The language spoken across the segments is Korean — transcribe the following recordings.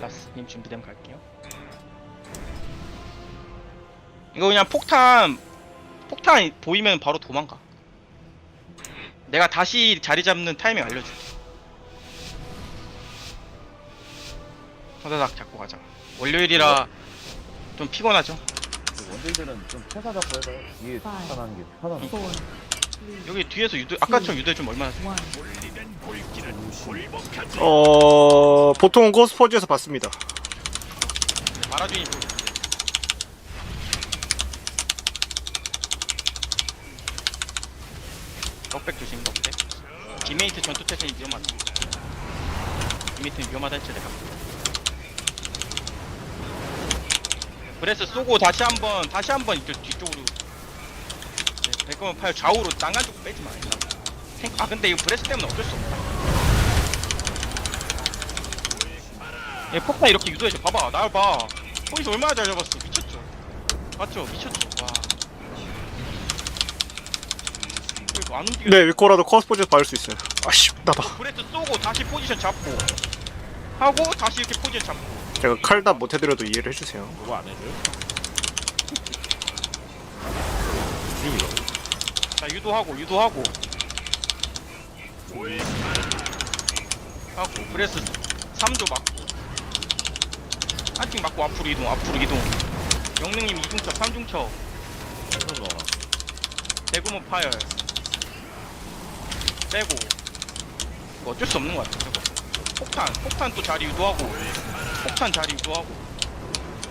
라스님 준비되면 갈게요. 이거 그냥 폭탄 폭탄 보이면 바로 도망가. 내가 다시 자리 잡는 타이밍 알려줄게. 허다닥 잡고 가자. 월요일이라 좀 피곤하죠. 그 원딜들은 좀 퇴사 잡고 해서 뒤에 추천하는 게 편하네. four, three, 여기 뒤에서 유도 아까처럼 유도 좀 얼마나 one. 어 보통은 코스포즈에서 받습니다. 말아주니 넉백 조심 넉백 디메이트 전투 태세이 위험하다. 디메이트는 위험하다 했지 내가. 브레스 쏘고 다시 한번 다시 한번 이쪽 뒤쪽으로. 네, 될 거면 팔 좌우로 난간 쪽 빼지 마 일단. 탱- 아 근데 이거 브레스 때문에 어쩔 수 없다. 얘 폭탄 이렇게 유도해줘. 봐봐 날 봐. 포인트 얼마나 잘 잡았어. 미쳤죠? 맞죠? 미쳤죠? 와. 이거 안 움직여. 네 위코라도 코스포즈에서 받을 수 있어요. 아씨 나봐. 브레스 쏘고 다시 포지션 잡고. 하고 다시 이렇게 포지션 잡고. 제가 칼답 못해드려도 이해를 해주세요. 그거 안 해줘요? 자 유도하고 유도하고 하고 브레스 3조 맞고. 한팅 맞고 앞으로 이동 앞으로 이동. 영능님 2중첩 3중첩. 그래서 대구모 파열. 빼고. 뭐 어쩔 수 없는 것 같아 저거. 폭탄 폭탄 또 자리 유도하고. 폭탄 자리 유도하고.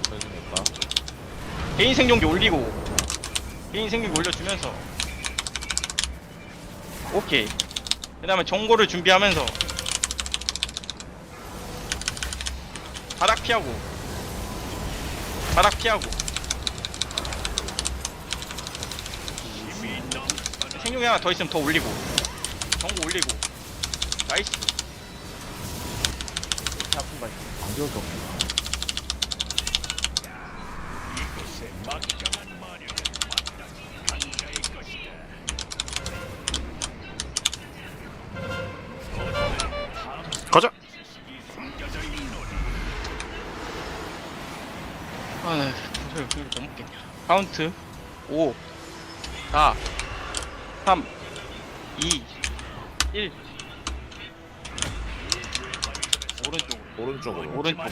그러니까. 개인 생존기 올리고. 개인 생존기 올려주면서. 오케이 그 다음에 정보를 준비하면서 바닥 피하고 바닥 피하고. 생존기 하나 더 있으면 더 올리고 정보 올리고. 나이스. 아픈 말 안좋을 수 없네. 아, 나 도저히 여기를 못 먹겠냐. 카운트 5, 4, 3, 2, 1. 오른쪽으로, 오른쪽으로. 오른쪽으로.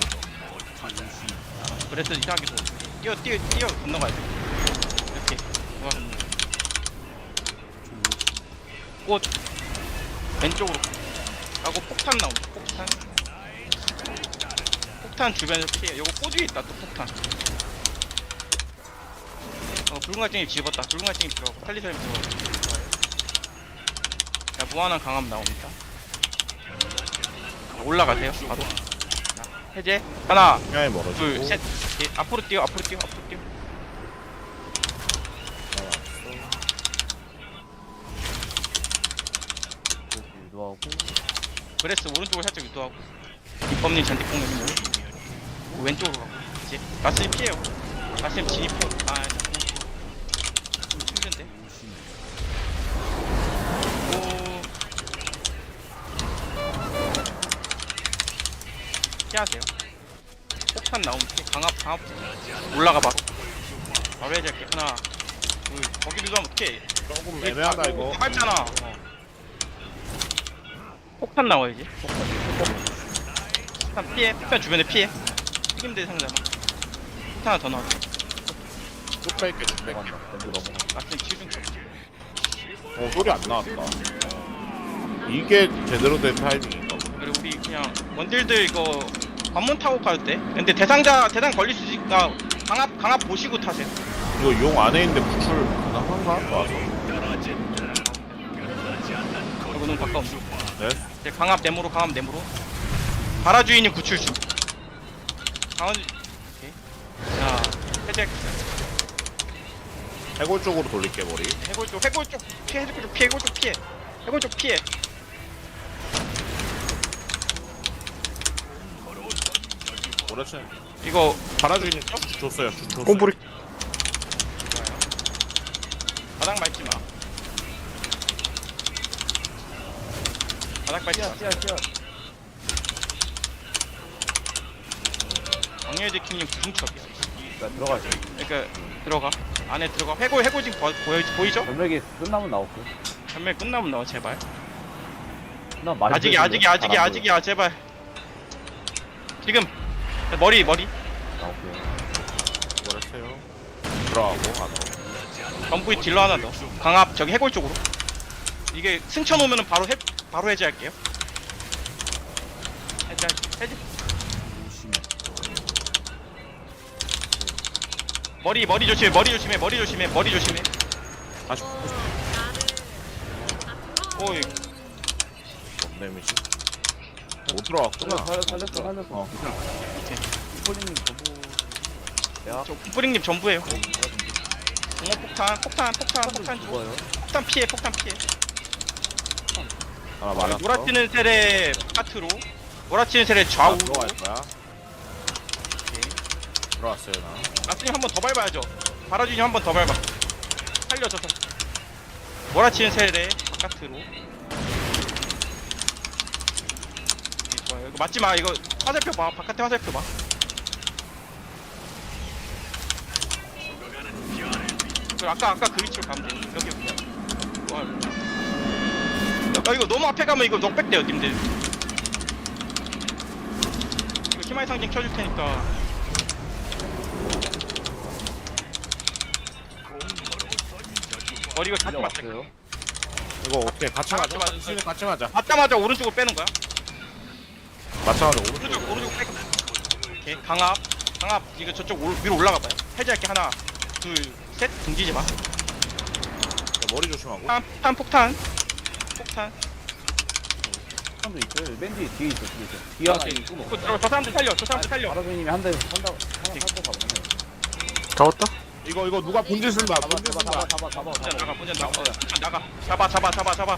그래서 이상하게 도 뛰어, 뛰어, 뛰어 건너가야 돼. 이렇게. 좋아. 꽃. 왼쪽으로. 하고 폭탄 나온다, 폭탄. 폭탄 주변에서 피해. 요거 꼬 뒤에 있다, 또 폭탄. 어, 붉은 갈증이 집었다. 붉은 갈증이 들어가고, 탈리사님 들어가고. 자, 무한한 강함 나옵니다. 올라가세요, 바로. 자, 해제. 하나, 멀어지고 둘, 셋. 예, 앞으로 뛰어, 앞으로 뛰어, 앞으로 뛰어. 유도하고 브레스 오른쪽으로 살짝 유도하고. 이법님 잔디 공격이 뭐? 왼쪽으로 가고. 이제 라스님 피해요. 라스님 진입해. 아, 잠깐만. 좀 힘든데. 오. 피하세요. 폭탄 나오면 피해. 강압, 강압. 올라가 봐. 바로 해제할게. 하나, 둘. 거기 누르면 어떡해. 조금 애매하다 이거 빨잖아. 폭탄 나와야지. 폭탄 피해. 폭탄 주변에 피해. 튀김대 상자만. 폭탄 하나 더 나와. 쭉 뺄게 쭉 뺄게 넘어간다 밴드 넘어간다 라스는 7중 쳐. 어 소리 안 나왔다 이게 제대로 된 타이밍인가 보네 그리고 우리 그냥 원딜들 이거 관문 타고 가도 돼. 근데 대상자 대상 걸릴 수 있으니까 강압 강압 보시고 타세요. 이거 용 안에 있는데 구출 가능한가? 와서 그리고 너무 가까움. 네? 이제 강압 네모로 강압 네모로. 바라 주인이 구출 중. 강원 오케이. 자 해제 해골 쪽으로 돌릴게 머리 해골 쪽 해골 쪽 피해 해골 쪽 피해 해골 쪽 피해 해골 쪽 피해. 오래치 이거 바라주인이 쭉 줬어요 쭉 줬어요 꼼부리. 바닥 밟지 마. 바닥 밟지 마. 씨앗 씨앗 왕년의 지킴님 구중첩이야 자 들어가죠. 그러니까 들어가 안에 들어가 해골 해골 지금 보, 보여, 보이죠? 전멸기 끝나면 나오고. 전멸 끝나면 나와 제발 나 많이 아직이야 아직이야 아직이야 아직이야 제발 지금 머리 머리 나올게요. 뭐랬어요? 들어가고 안 오고. 전부에 딜러 하나 더 강압 저기 해골 쪽으로 이게 승천 오면은 바로 해 바로 해제할게요 해제 해제 머리 머리 조심해 머리 조심해 머리 조심해 머리 조심해 다시 오이 데미지. 못 들어갔구나. 살렸어 살렸어 살렸어. 어. 이폴리님 전부. 대학. 저 뿌링님 전부예요 폭탄 폭탄 폭탄 폭탄 줘 죽어요. 폭탄 피해 폭탄 피해 하나 맞았어. 몰아치는 셀의 바깥으로 몰아치는 셀의 좌우로 들어갈 거야. 들어왔어요 나. 마스님 한 번 더 밟아야죠. 바라준이 한 번 더 밟아. 살려줘서 몰아치는 셀의 바깥으로. 오케이, 좋아요. 이거 맞지 마. 이거 화살표 봐. 바깥에 화살표 봐. 그리고 아까 아까 그 위치로 가면 돼 여기 여기. 와, 야, 이거 너무 앞에 가면 이거 넉백돼요 님들. 이거 희망의 상징 켜줄 테니까 머리 이거 같이 맞자 왔어요. 이거 어떻게 같이 아, 가자. 맞아, 맞아. 시즌 같이 가자. 맞자마자 오른쪽으로 빼는 거야 맞자마자 오른쪽. 오른쪽 오른쪽 빼 오케이 강압 강압 이거 저쪽 올, 위로 올라가 봐요 해제할게 하나 둘셋 등지지 마 머리 조심하고. 폭탄 폭탄 폭탄 폭탄 한도 있어요. 맨 뒤에 뒤에 있어 뒤에 있어. 뒤에 하나 오케이. 있고. 뭐. 그, 저, 저 사람들 살려 저 사람들 살려 바라주님이 한대 한다 하나 살고 가보네. 다 왔다? 이거 이거 누가 본질 쓴다. 잡아 본질 잡아 쓴다. 잡아 잡아 잡아. 나가. 먼저 나가 어, 나가 잡아 잡아 잡아 잡아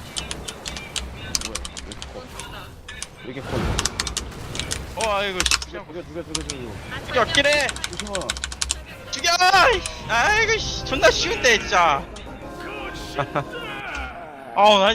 이렇게 커? 어 아이고 죽여 죽여 죽여 죽여 죽여. 죽여 끼래 조심하. 죽여 아이고 씨, 존나 쉬운데 진짜 어나